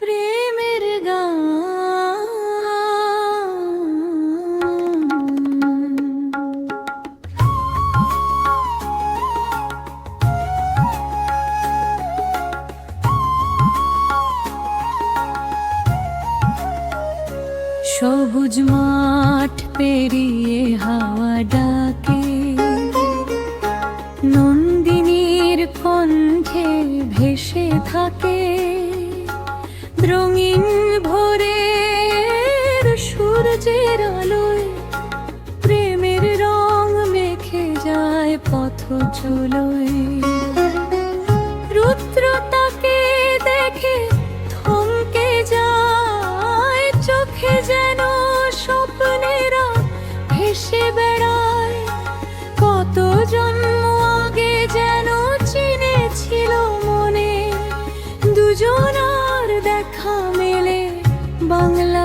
প্রেমের সবুজ মাঠ পেরিয়ে হাওয়া ডাকে। থাকে। রঙিন ভোরে সূর্যের আলোয় প্রেমের রং মেখে যায় পথ চলোয়। মেলে বাংলার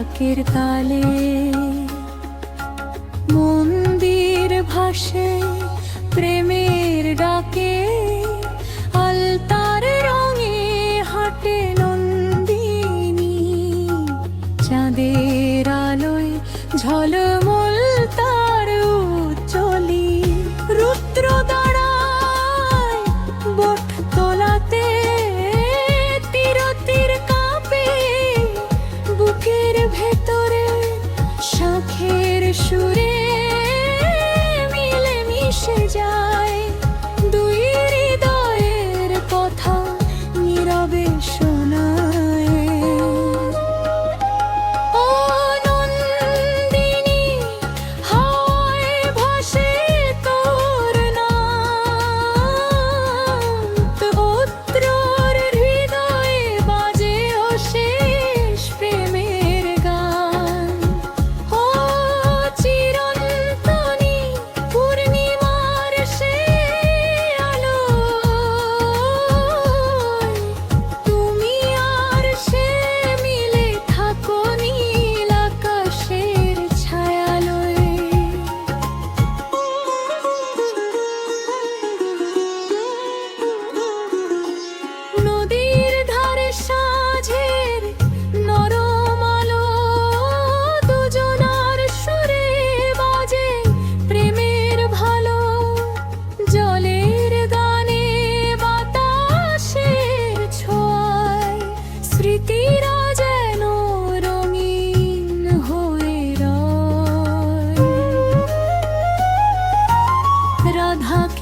ঢাকের তালে মন্দির ভাসে প্রেমের ডাকে আলতার রঙে হাটে নন্দিনী। চাঁদের আলোয় ঝলমল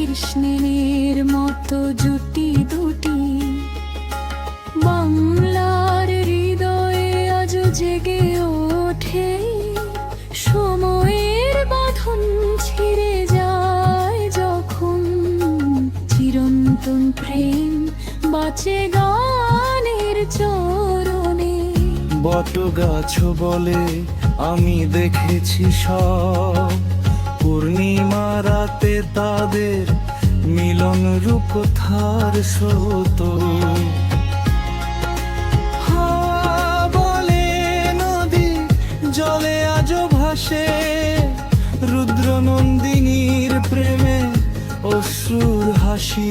কৃষ্ণের মতো জুটি দুটি। বাংলার হৃদয়ে আজ জেগে ওঠে। সময়ের বাঁধন ছিঁড়ে যায় যখন চিরন্তন প্রেম বাঁচে গানের চরণে। বট গাছ বলে আমি দেখেছি সব। পূর্ণিমা রাতে তাদের মিলন রূপ থার স্রোত। বলে নদী জলে আজ ভাসে। রুদ্র নন্দিনীর প্রেমে অশ্রুর হাসি।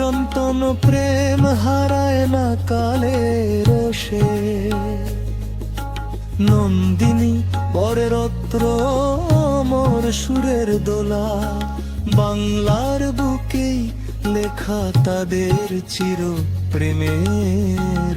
চিরন্তন প্রেম হারায় না কালে রোষে নন্দিনী পরের অত্র অমর সুরের দোলা, বাংলার বুকেই লেখা তাদের চির প্রেমের